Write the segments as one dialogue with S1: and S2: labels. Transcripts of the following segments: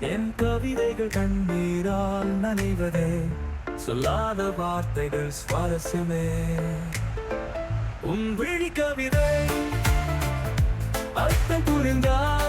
S1: என் கவிதைகள் கண்ணீரால் நனைவதே சொல்லாத வார்த்தைகள் சுவாரஸ்யமே. உன் விழி கவிதை அர்த்தம் புரிந்தால்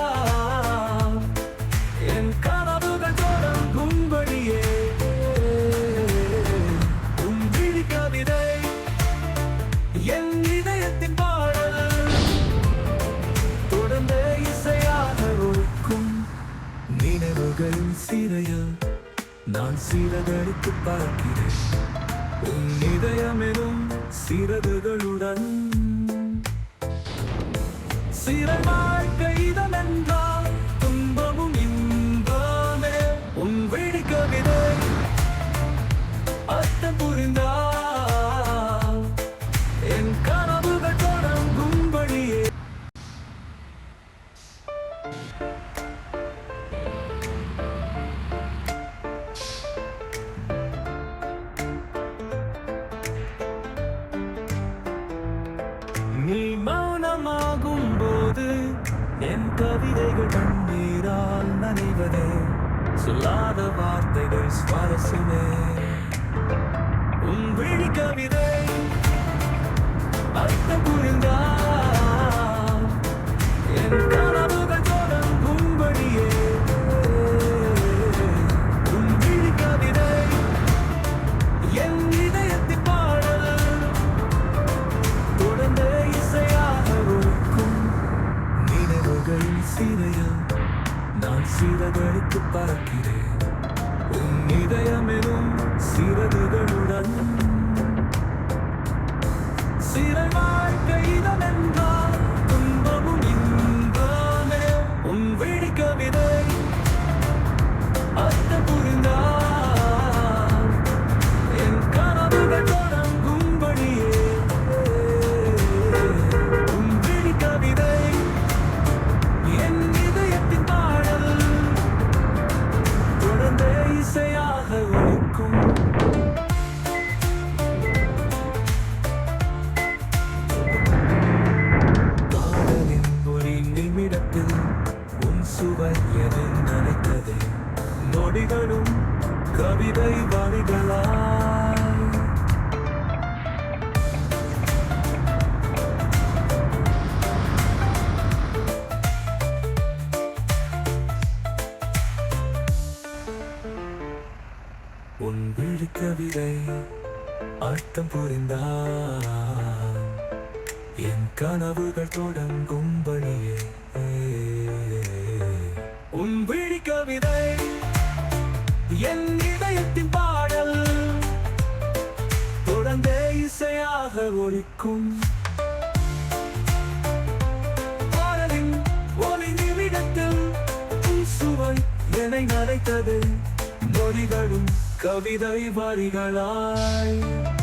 S1: சிற வாழ்க்கை இதமென்றால் கவிதைகள் கண்ணீரால் நனைவதே சொல்லாத வார்த்தைகள் சுவாரஸ்யமே. உன் விழி கவிதை அர்த்தம் புரிந்தால் நினைவுகள் சிறையில் நான் சிறகடித்து பார்க்கிறேன் உன் இதயமெனும் சிறகுகளுடன். சிறை வாழ்க்கை இதமென்றால் உன் விழி கவிதை அர்த்தம் புரிந்தால் என் கனவுகள் தொடங்கும் பணியே உன் விழி கவிதை என் இதயத்தின் பாடல் தொடர்ந்தே இசையாக ஒழிக்கும் பாடலின் ஒலி நிமிடத்தில் சுவை என்னை நனைத்தது. மொழிகளும் கவிதை வரிகளாய்.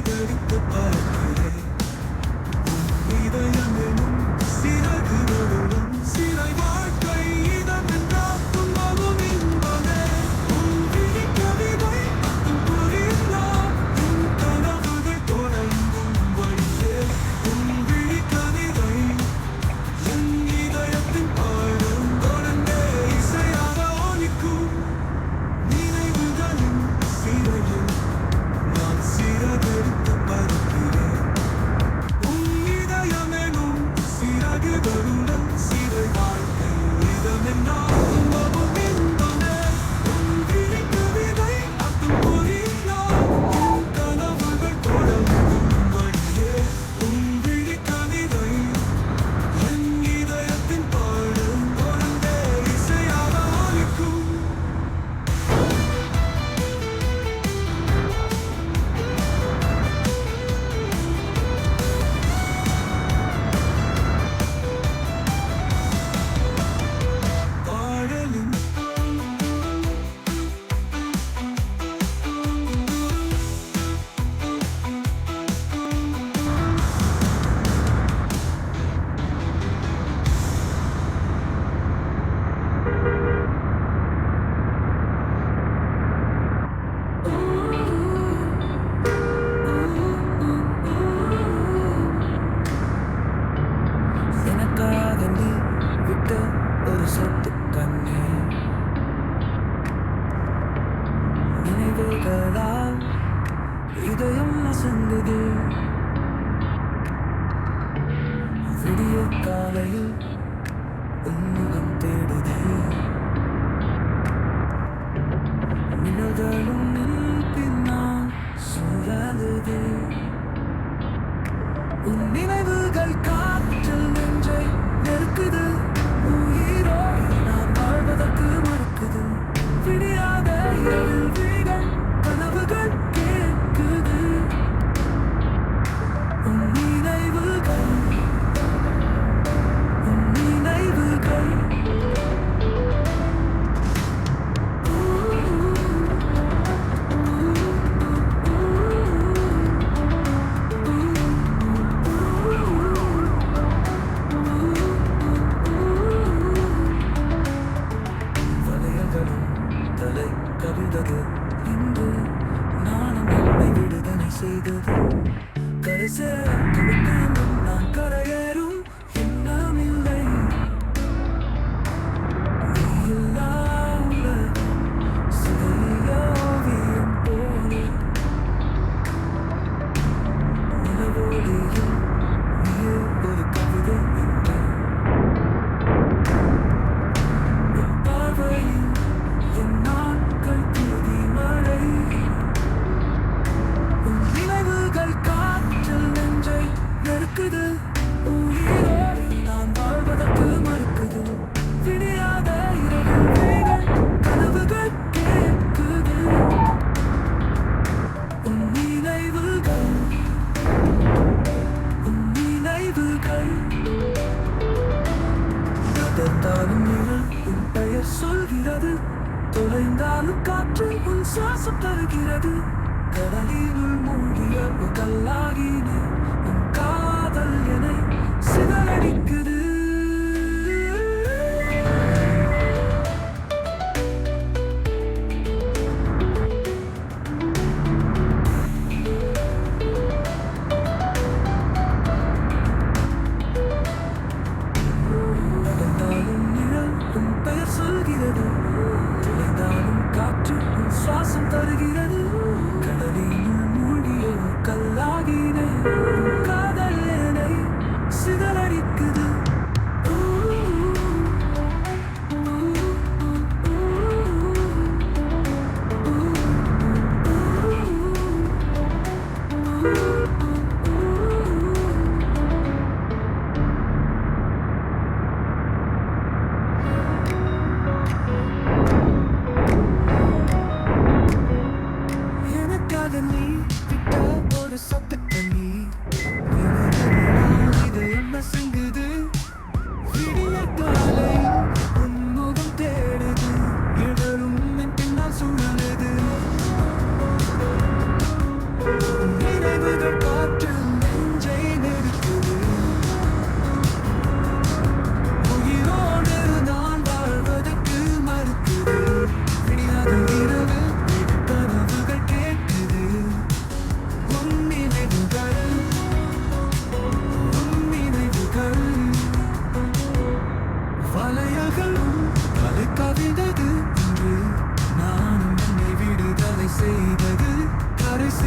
S1: together hit the button. கேட்டதால் இதயம் அசந்தது விடிய காலையில் இது கரிச நான் கரையே தொலைந்தாலும் நிழல் உன் பெயர் சொல்கிறது. தொலைந்தாலும் காற்று உன் சுவாசம் தருகிறது. கடலினுள் மூழ்கிய கல்லாகி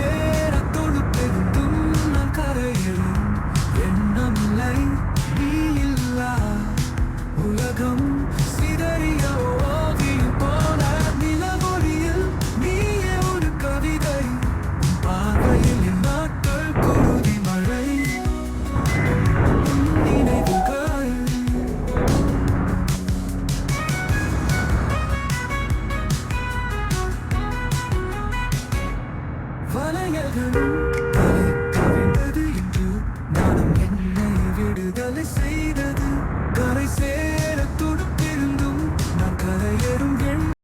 S1: day.